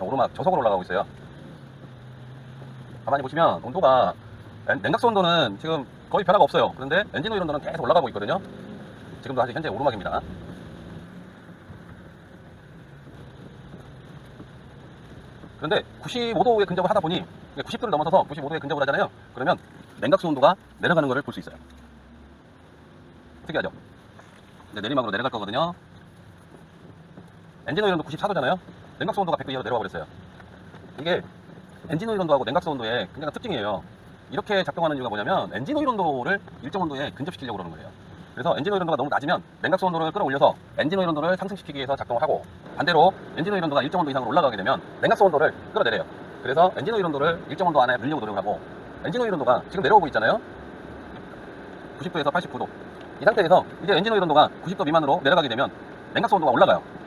오르막 저속으로 올라가고 있어요. 가만히 보시면 온도가 냉- 냉각수 온도는 지금 거의 변화가 없어요. 그런데 엔진 오일 온도는 계속 올라가고 있거든요. 지금도 아직 현재 오르막입니다. 그런데 95도에 근접을 하다 보니 90도를 넘어서서 95도에 근접을 하잖아요. 그러면 냉각수 온도가 내려가는 것을 볼 수 있어요. 특이하죠? 이제 내리막으로 내려갈 거거든요. 엔진 오일 온도 94도잖아요. 냉각수 온도가 100도 이하로 내려와 버렸어요. 이게 엔진 오일 온도하고 냉각수 온도의 굉장한 특징이에요. 이렇게 작동하는 이유가 뭐냐면 엔진 오일 온도를 일정 온도에 근접시키려고 그러는 거예요. 그래서 엔진 오일 온도가 너무 낮으면 냉각수 온도를 끌어올려서 엔진 오일 온도를 상승시키기 위해서 작동을 하고 반대로 엔진 오일 온도가 일정 온도 이상으로 올라가게 되면 냉각수 온도를 끌어내려요. 그래서 엔진 오일 온도를 일정 온도 안에 늘려고 노력을 하고 엔진 오일 온도가 지금 내려오고 있잖아요. 90도에서 89도. 이 상태에서 이제 엔진 오일 온도가 90도 미만으로 내려가게 되면 냉각수 온도가 올라가요.